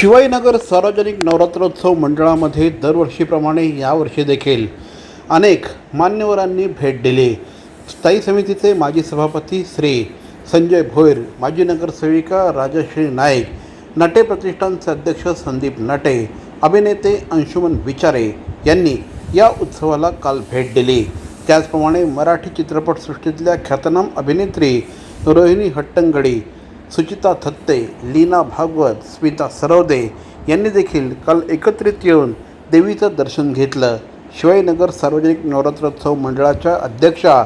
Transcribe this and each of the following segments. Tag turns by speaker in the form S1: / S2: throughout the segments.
S1: शिवाईनगर सार्वजनिक नवरात्रोत्सव मंडळामध्ये दरवर्षीप्रमाणे यावर्षी देखील अनेक मान्यवरांनी भेट दिली. स्थायी समितीचे माजी सभापती श्री संजय भोईर माजी नगरसेविका राजश्री नाईक नटे प्रतिष्ठानचे अध्यक्ष संदीप नटे अभिनेते अंशुमन विचारे यांनी या उत्सवाला काल भेट दिली. त्याचप्रमाणे मराठी चित्रपटसृष्टीतल्या ख्यातनाम अभिनेत्री रोहिणी हट्टंगडी सुचिता थत्ते लीना भागवत स्मिता सरवदे यांनी देखील काल एकत्रित येऊन देवीचं दर्शन घेतलं. शिवाईनगर सार्वजनिक नवरात्रोत्सव मंडळाच्या अध्यक्षा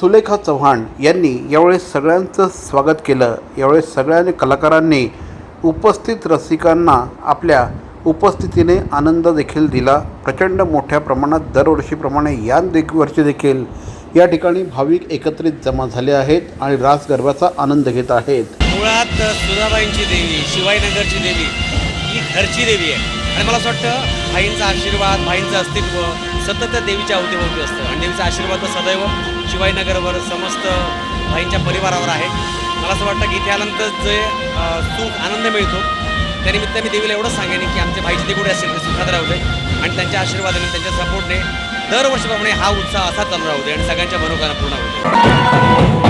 S1: सुलेखा चव्हाण यांनी यावेळेस सगळ्यांचं स्वागत केलं. यावेळेस सगळ्या कलाकारांनी उपस्थित रसिकांना आपल्या उपस्थितीने आनंद देखील दिला. प्रचंड मोठ्या प्रमाणात दरवर्षीप्रमाणे या वर्षी देखील या ठिकाणी भाविक एकत्रित जमा झाले आहेत आणि रास गरबाचा आनंद घेत आहेत.
S2: मुळात सुधाबाईंची देवी शिवाईनगरची देवी ही घरची देवी आहे. आणि मला असं वाटतं भाईंचा आशीर्वाद भाईंचं अस्तित्व सतत त्या देवीच्या अवतीभोवती असतं. आणि देवीचा आशीर्वाद सदैव शिवाईनगरवर समस्त भाईंच्या परिवारावर आहे. मला असं वाटतं की इथे आल्यानंतर जे सुख आनंद मिळतो त्यानिमित्त मी देवीला एवढंच सांगेन की आमचे भाईचे जिथे कुठे असेल ते सुखात राहू दे. आणि त्यांच्या आशीर्वादाने त्यांच्या सपोर्टने दरवर्षीप्रमाणे हा उत्साह असा चालू राहू दे आणि सगळ्यांच्या मनोकामना पूर्ण होऊ